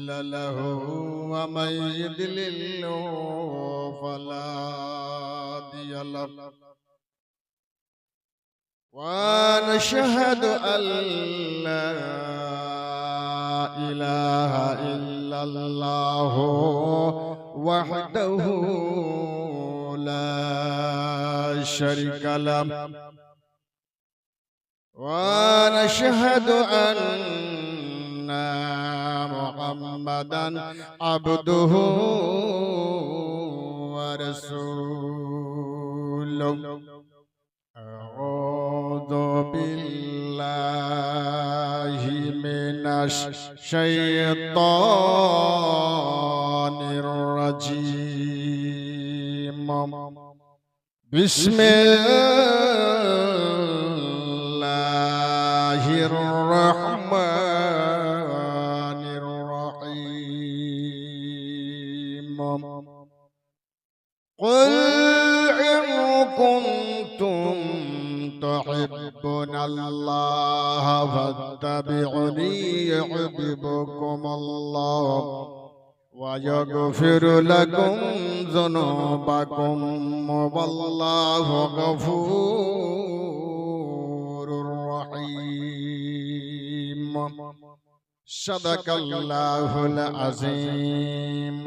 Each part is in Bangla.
مضل له ومن فلا هادي له ونشهد أن لا إله إلا الله وحده لا شريك له. ونشهد أن محمدا عبده ورسوله. أعوذ بالله من الشيطان الرجيم. بسم الله الرحمن قل إن كنتم تحبون الله فاتبعوني يحببكم الله ويغفر لكم ذنوبكم والله غفور رحيم. صدق الله العظيم.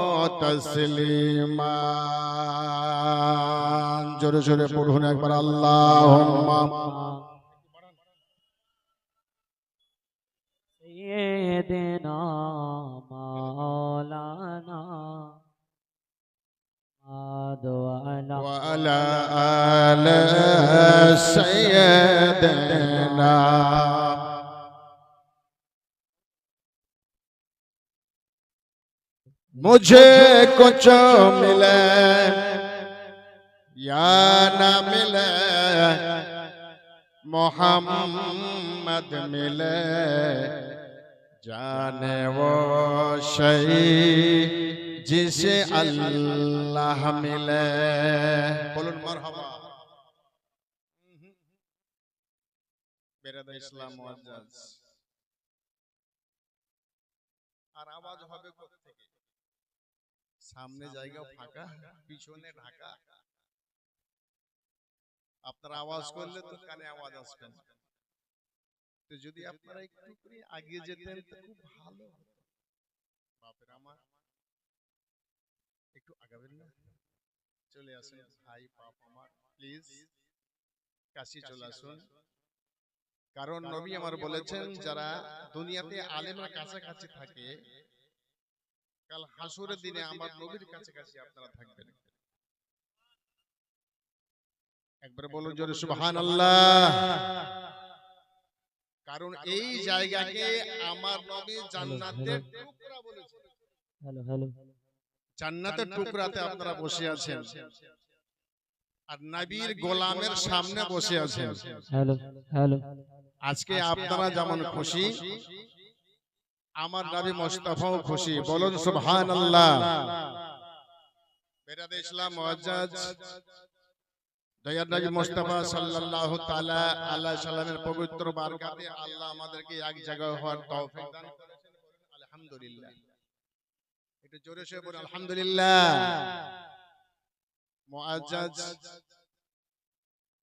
تسليما জোরে জোরে পড়ুন একবার আল্লাহুম্মা سيدنا مولانا محمد وعلى وعلى آل سيدنا मुझे कुछ मिले या न मिले मोहम्मद मिले जाने वो شہی जिसे अल्लाह मिले আর আওয়াজ হবে কোথা থেকে সামনে জায়গা ফাঁকা পিছনে ঢাকা। আপনারা আওয়াজ করলে তো কানে আওয়াজ আসবে না। তো যদি আপনারা একটু করে আগিয়ে যেতেন তো খুব ভালো হতো। বাপের আমার। একটু আগাবেন না? চলে আসুন। ভাই বাপ আমার প্লিজ। কাছে চলে আসুন। কারণ নবী আমার বলেছেন যারা দুনিয়াতে আলেমের কাছাকাছি থাকে কাল হাসুরের দিনে আমার নবীর কাছাকাছি আপনারা থাকবেন একবার বলুন জোরে সুবহানাল্লাহ। কারণ এই জায়গাকে আমার নবী জান্নাতের টুকরা বলেছেন হ্যালো হ্যালো। জান্নাতের টুকরাতে আপনারা বসে আছেন। আর নবীর গোলামের সামনে বসে আছেন। Hello hello. আজকে আপনারা যেমন খুশি আমার নবী মোস্তফাও খুশি। বলুন সুবহানাল্লাহ। বেরাদ ইসলাম মুআজ্জাজ দয়ার নবী মোস্তফা সাল্লাল্লাহু তাআলা আলাইহি সাল্লামের পবিত্র বারকাতে আল্লাহ আমাদেরকে এক জায়গায় হওয়ার তৌফিক দান করেছেন আলহামদুলিল্লাহ। একটু জোরে সরে বলুন আলহামদুলিল্লাহ। মুআজ্জাজ।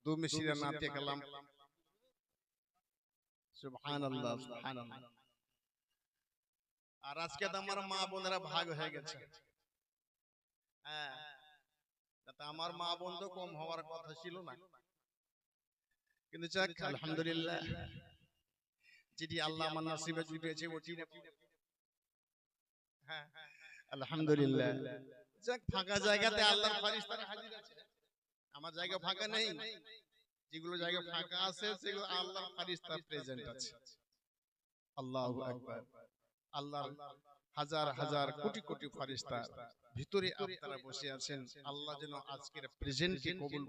দু মিশিরা নাতে কালাম। সুবহানাল্লাহ সুবহানাল্লাহ। আর আজকে তো আমার মা বোনেরা ভাগ হয়ে গেছে। হ্যাঁ। আমার মা বোন তো কম হওয়ার কথা ছিল না। কিন্তু যাক আলহামদুলিল্লাহ। যেটি আল্লাহ আমার নসিবে জুটেছে ওটি হ্যাঁ আলহামদুলিল্লাহ। যাক ফাঁকা জায়গাতে আল্লাহর ফারিস্তারা হাজির আছে। আমার জায়গা ফাঁকা নেই। যেগুলো জায়গা ফাঁকা আছে সেগুলো আল্লাহর ফারিস্তা প্রেজেন্ট আছে। আল্লাহু আকবার। আল্লাহর হাজার হাজার কোটি কোটি ফারিস্তা ভিতরে আপনারা বসে আছেন। আল্লাহ যেন আজকের প্রেজেন্টকে কবুল